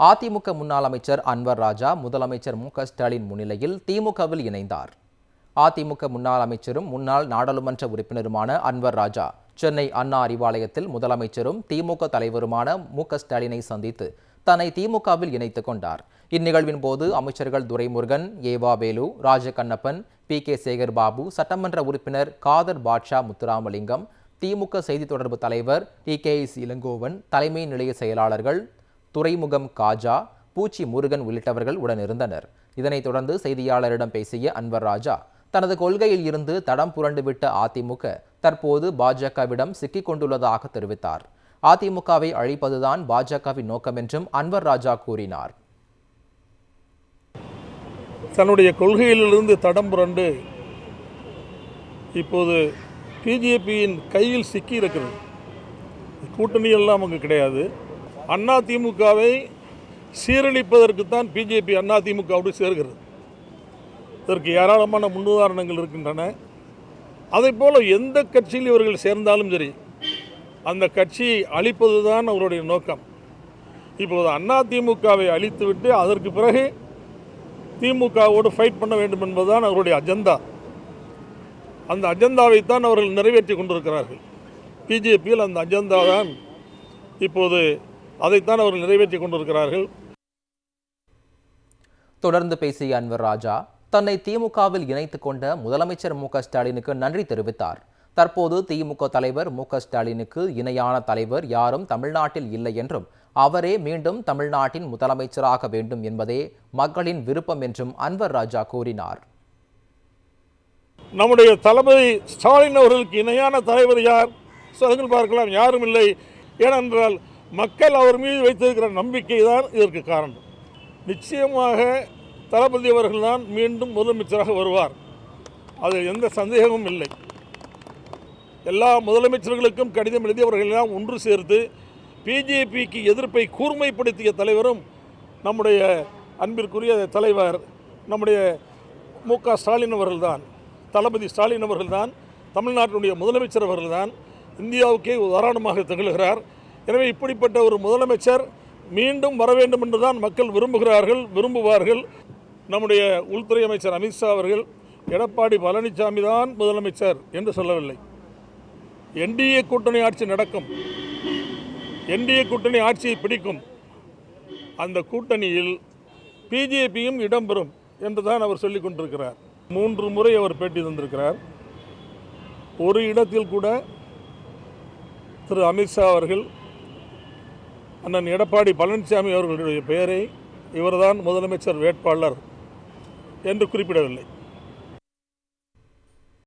அதிமுக முன்னாள் அமைச்சர் அன்வர் ராஜா முதலமைச்சர் மு க ஸ்டாலின் முன்னிலையில் திமுகவில் இணைந்தார். அதிமுக முன்னாள் அமைச்சரும் முன்னாள் நாடாளுமன்ற உறுப்பினருமான அன்வர் ராஜா சென்னை அண்ணா அறிவாலயத்தில் முதலமைச்சரும் திமுக தலைவருமான மு க ஸ்டாலினை சந்தித்து தன்னை திமுகவில் இணைத்துக் கொண்டார். இந்நிகழ்வின் போது அமைச்சர்கள் Duraimurugan E V Velu Rajakannappan P K Sekar Babu சட்டமன்ற உறுப்பினர் காதர் பாட்ஷா முத்துராமலிங்கம் திமுக செய்தி தொடர்பு தலைவர் டி கே எஸ் இளங்கோவன் தலைமை நிலைய செயலாளர்கள் துறைமுகம் காஜா பூச்சி முருகன் உள்ளிட்டவர்கள் உடனிருந்தனர். இதனைத் தொடர்ந்து செய்தியாளரிடம் பேசிய அன்வர் ராஜா தனது கொள்கையில் இருந்து தடம் புரண்டுவிட்ட அதிமுக தற்போது பாஜகவிடம் சிக்கிக் கொண்டுள்ளதாக தெரிவித்தார். அதிமுகவை அழிப்பதுதான் பாஜகவின் நோக்கம் என்றும் அன்வர் ராஜா கூறினார். தன்னுடைய கொள்கையிலிருந்து தடம் புரண்டு இப்போது பிஜேபியின் கையில் சிக்கி இருக்கிறது கூட்டணி எல்லாம் அங்கு கிடையாது. அண்ணா திமுகவை சீரழிப்பதற்குத்தான் பிஜேபி அண்ணா திமுகவோடு சேர்கிறது. இதற்கு ஏராளமான முன்னுதாரணங்கள் இருக்கின்றன. அதைப் போல் எந்த கட்சியில் இவர்கள் சேர்ந்தாலும் சரி அந்த கட்சியை அழிப்பது தான் அவருடைய நோக்கம். இப்போது அண்ணா திமுகவை அழித்துவிட்டு அதற்கு பிறகு திமுகவோடு ஃபைட் பண்ண வேண்டும் என்பதுதான் அவருடைய அஜெண்டா அந்த அஜெண்டாவை தான் அவர்கள் நிறைவேற்றி கொண்டிருக்கிறார்கள். பிஜேபியில் அந்த அஜெண்டா தான் இப்போது அதைத்தான் அவர்கள் நிறைவேற்றி கொண்டிருக்கிறார்கள். தொடர்ந்து பேசிய அன்வர் ராஜா தன்னை திமுகவில் இணைத்துக் கொண்ட முதலமைச்சர் மு ஸ்டாலினுக்கு நன்றி தெரிவித்தார். தற்போது திமுக தலைவர் மு ஸ்டாலினுக்கு இணையான தலைவர் யாரும் தமிழ்நாட்டில் இல்லை என்றும் அவரே மீண்டும் தமிழ்நாட்டின் முதலமைச்சராக வேண்டும் என்பதே மக்களின் விருப்பம் என்றும் அன்வர் ராஜா கூறினார். நம்முடைய தளபதி ஸ்டாலின் அவர்களுக்கு இணையான தலைவர் யார்? சொல்லுங்கள் பார்க்கலாம். யாரும் இல்லை. ஏனென்றால் மக்கள் அவர் மீது வைத்திருக்கிற நம்பிக்கை தான் இதற்கு காரணம். நிச்சயமாக தளபதி அவர்கள்தான் மீண்டும் முதலமைச்சராக வருவார். அது எந்த சந்தேகமும் இல்லை. எல்லா முதலமைச்சர்களுக்கும் கடிதம் எழுதி அவர்களெல்லாம் ஒன்று சேர்த்து பிஜேபிக்கு எதிர்ப்பை கூர்மைப்படுத்திய தலைவரும் நம்முடைய அன்பிற்குரிய தலைவர் நம்முடைய மு க ஸ்டாலின் அவர்கள்தான் தளபதி ஸ்டாலின் அவர்கள்தான் தமிழ்நாட்டினுடைய முதலமைச்சர் அவர்கள்தான் இந்தியாவுக்கே உதாரணமாக திகழ்கிறார். எனவே இப்படிப்பட்ட ஒரு முதலமைச்சர் மீண்டும் வர வேண்டும் என்றுதான் மக்கள் விரும்புகிறார்கள் விரும்புவார்கள். நம்முடைய உள்துறை அமைச்சர் அமித்ஷா அவர்கள் எடப்பாடி பழனிசாமி தான் முதலமைச்சர் என்று சொல்லவில்லை. என்டிஏ கூட்டணி ஆட்சி நடக்கும். என்டிஏ கூட்டணி ஆட்சியை பிடிக்கும். அந்த கூட்டணியில் பிஜேபியும் இடம்பெறும் என்று தான் அவர் சொல்லிக் கொண்டிருக்கிறார். மூன்று முறை அவர் பேட்டி தந்திருக்கிறார். ஒரு இடத்தில் கூட திரு அமித்ஷா அவர்கள் அண்ணன் எடப்பாடி பழனிசாமி அவர்களுடைய பெயரை இவர்தான் முதலமைச்சர் வேட்பாளர் என்று குறிப்பிடவில்லை.